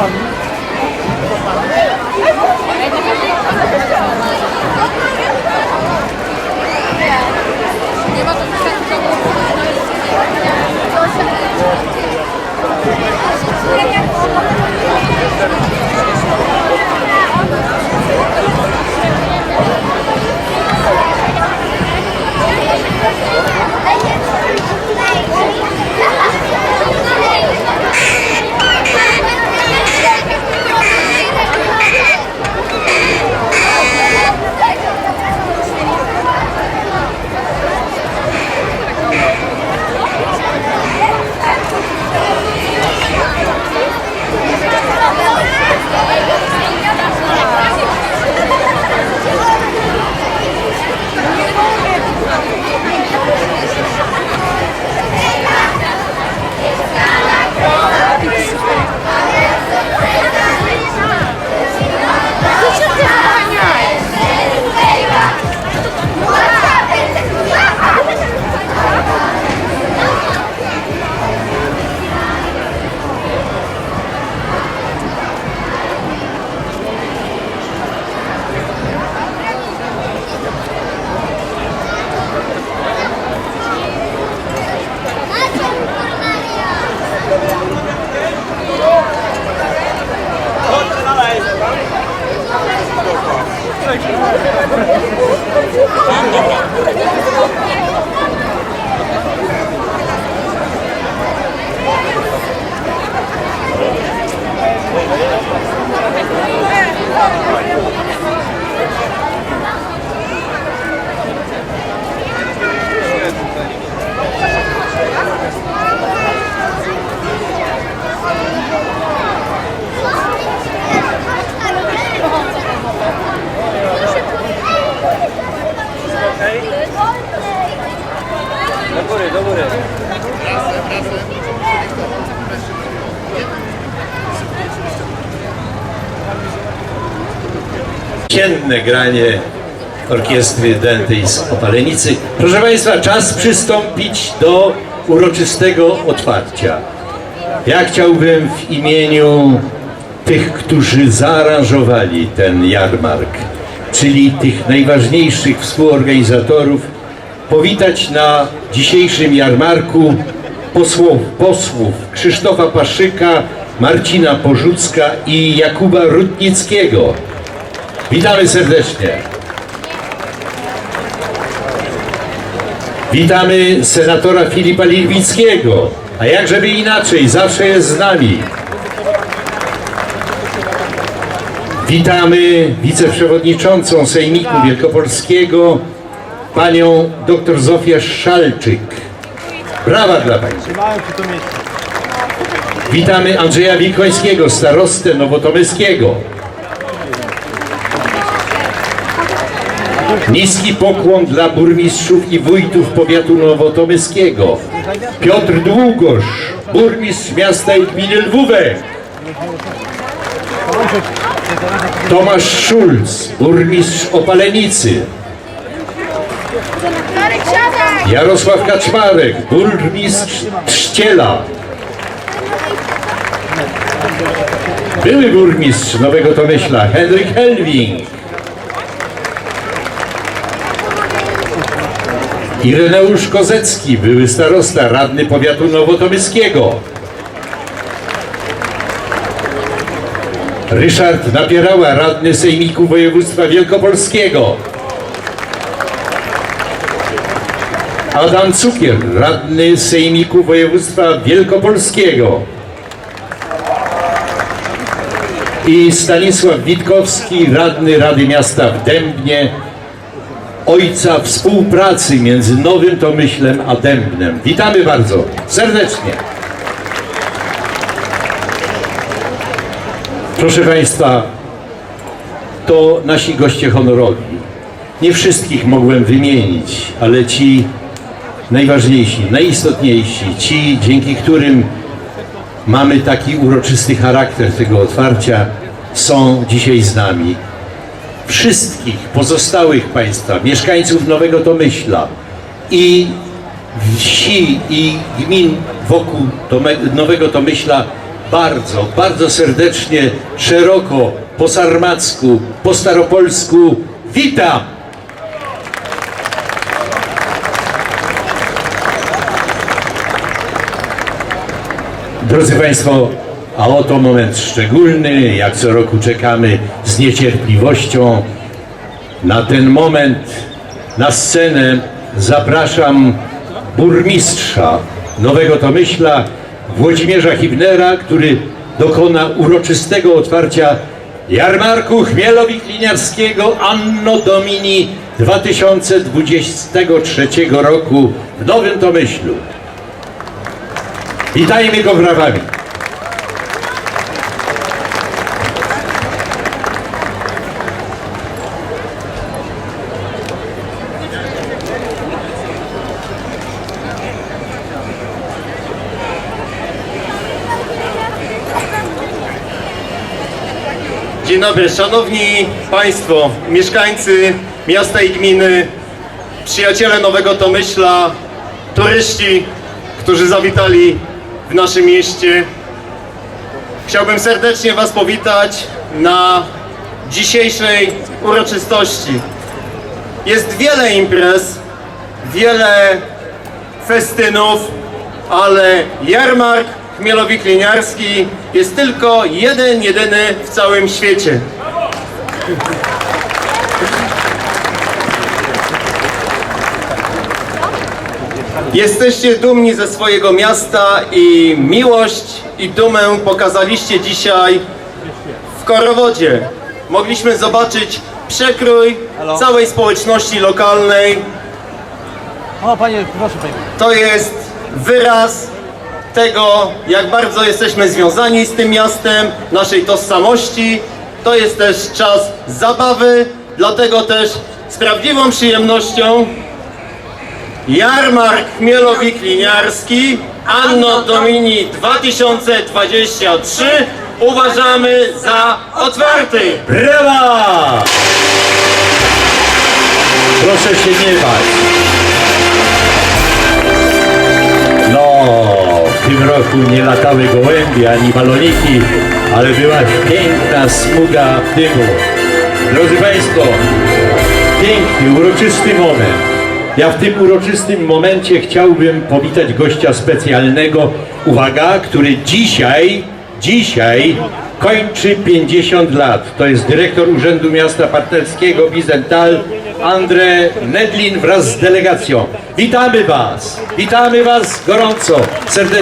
fazla Ciętne granie orkiestry Dętej z Opalenicy. Proszę Państwa, czas przystąpić do uroczystego otwarcia. Ja chciałbym w imieniu tych, którzy zaaranżowali ten jarmark, czyli tych najważniejszych współorganizatorów, powitać na dzisiejszym jarmarku posłów, posłów Krzysztofa Paszyka, Marcina Porzucka i Jakuba Rutnickiego. Witamy serdecznie. Witamy senatora Filipa Lirwickiego. A jak żeby inaczej, zawsze jest z nami. Witamy wiceprzewodniczącą Sejmiku Wielkopolskiego, panią dr Zofię Szalczyk. Brawa dla pani. Witamy Andrzeja Wilkońskiego, starostę Nowotomyskiego. Niski pokłon dla burmistrzów i wójtów powiatu nowotomyskiego. Piotr Długosz, burmistrz miasta i gminy Lwówek. Tomasz Szulc, burmistrz Opalenicy. Jarosław Kaczmarek, burmistrz Trzciela. Były burmistrz Nowego Tomyśla, Henryk Helwing. Ireneusz Kozecki, były starosta, radny powiatu nowotomyskiego. Ryszard Napierała, radny Sejmiku Województwa Wielkopolskiego. Adam Cukier, radny Sejmiku Województwa Wielkopolskiego. I Stanisław Witkowski, radny Rady Miasta w Dębnie, ojca współpracy między Nowym Tomyślem a Dębnem. Witamy bardzo serdecznie. Proszę Państwa, to nasi goście honorowi. Nie wszystkich mogłem wymienić, ale ci najważniejsi, najistotniejsi, ci, dzięki którym mamy taki uroczysty charakter tego otwarcia, są dzisiaj z nami wszystkich pozostałych Państwa, mieszkańców Nowego Tomyśla i wsi i gmin wokół Tome, Nowego Tomyśla bardzo, bardzo serdecznie, szeroko, po sarmacku, po staropolsku witam! Drodzy Państwo, a oto moment szczególny, jak co roku czekamy z niecierpliwością. Na ten moment na scenę zapraszam burmistrza Nowego Tomyśla, Włodzimierza Hibnera, który dokona uroczystego otwarcia jarmarku Chmielowi-Kliniarskiego Anno Domini 2023 roku w Nowym Tomyślu. Witajmy go brawami. Dzień dobry, szanowni państwo, mieszkańcy miasta i gminy, przyjaciele Nowego Tomyśla, turyści, którzy zawitali w naszym mieście. Chciałbym serdecznie was powitać na dzisiejszej uroczystości. Jest wiele imprez, wiele festynów, ale jarmark chmielowi-kliniarski jest tylko jeden, jedyny w całym świecie. Jesteście dumni ze swojego miasta i miłość i dumę pokazaliście dzisiaj w Korowodzie. Mogliśmy zobaczyć przekrój całej społeczności lokalnej, O, panie, proszę panie. to jest wyraz tego, jak bardzo jesteśmy związani z tym miastem, naszej tożsamości. To jest też czas zabawy, dlatego też z prawdziwą przyjemnością Jarmark Chmielowi-Kliniarski Anno Domini 2023 uważamy za otwarty. Brawa! Proszę się nie bać. Tym roku nie latały gołębie ani baloniki, ale była piękna smuga dymu. Drodzy Państwo, piękny, uroczysty moment. Ja w tym uroczystym momencie chciałbym powitać gościa specjalnego, uwaga, który dzisiaj, dzisiaj kończy 50 lat. To jest dyrektor Urzędu Miasta Partnerskiego Bizental, André Nedlin wraz z delegacją. Witamy Was, witamy Was gorąco, serdecznie.